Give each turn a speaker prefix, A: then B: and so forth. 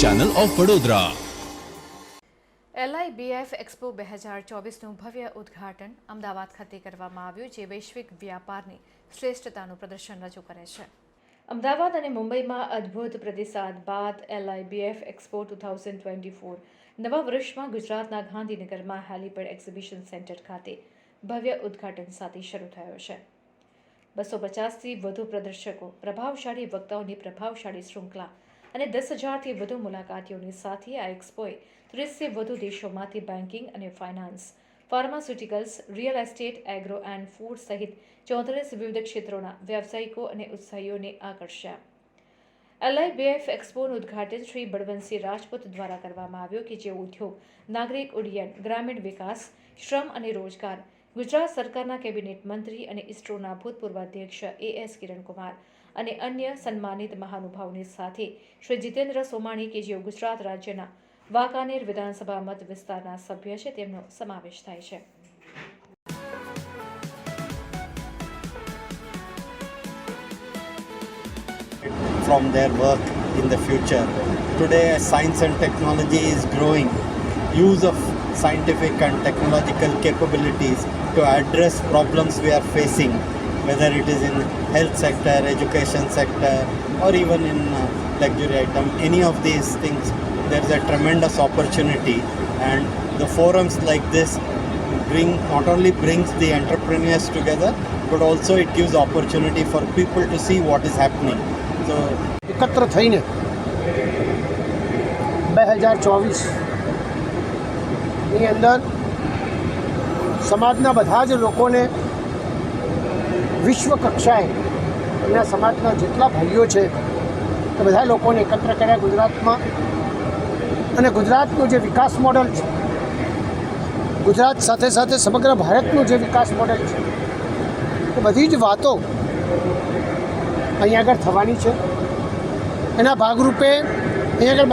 A: Channel of Vadodara
B: LIBF expo બે હજાર ચોવીસનું ભવ્ય ઉદ્ઘાટન અમદાવાદ ખાતે કરવામાં આવ્યું જે વૈશ્વિક વ્યાપારની શ્રેષ્ઠતાનું પ્રદર્શન રજૂ કરે છે. અમદાવાદ અને મુંબઈમાં અદ્ભુત પ્રતિસાદ બાદ LIBF expo two thousand twenty four નવા વર્ષમાં ગુજરાતના ગાંધીનગરમાં હેલીપેડ એક્ઝિબિશન સેન્ટર ખાતે ભવ્ય ઉદ્ઘાટન સાથે શરૂ થયો છે. બસો પચાસથી વધુ પ્રદર્શકો, પ્રભાવશાળી વક્તાઓની પ્રભાવશાળી શૃંખલા અને દસ હજારથી વધુ મુલાકાતીઓની સાથે આ એક્સપોએ ત્રીસથી વધુ દેશોમાંથી બેન્કિંગ અને finance, pharmaceuticals, real estate, agro and food સહિત ચોત્રીસ વિવિધ ક્ષેત્રોના વ્યવસાયિકો અને ઉત્સાહીઓને આકર્ષ્યા. એલઆઈબીએફ એક્સપોનું ઉદ્ઘાટન શ્રી બળવંતસિંહ રાજપૂત દ્વારા કરવામાં આવ્યું કે જે ઉદ્યોગ, નાગરિક ઉડ્ડયન, ગ્રામીણ વિકાસ, શ્રમ અને રોજગાર ગુજરાત સરકારના કેબિનેટ મંત્રી અને ઇસરોના ભૂતપૂર્વ અધ્યક્ષ એ એસ કિરણકુમાર અને અન્ય સન્માનિત મહાનુભાવોની સાથે શ્રી જીતેન્દ્ર સોમાણી કે જેઓ ગુજરાત રાજ્યના વાંકાનેર વિધાનસભા મત વિસ્તારના સભ્ય છે તેમનો સમાવેશ થાય છે
C: from their work in the future. Today, science and technology is growing, use of scientific and technological capabilities to address problems we are facing, whether it is in health sector, education sector, or even in uh, luxury item, any of these things, there is a tremendous opportunity, and the forums like this bring not only brings the entrepreneurs together, but also it gives opportunity for people to see what is happening. So
D: એકત્ર થઈને બે હજાર ચોવીસની અંદર સમાજના બધા જ લોકોને વિશ્વ એમના સમાજના જેટલા ભાઈઓ છે એ બધા લોકોને એકત્ર કર્યા ગુજરાતમાં. અને ગુજરાતનું જે વિકાસ મોડલ છે, ગુજરાત સાથે સાથે સમગ્ર ભારતનું જે વિકાસ મોડલ છે, એ બધી જ વાતો અહીંયા આગળ થવાની છે. એના ભાગરૂપે અહીંયા આગળ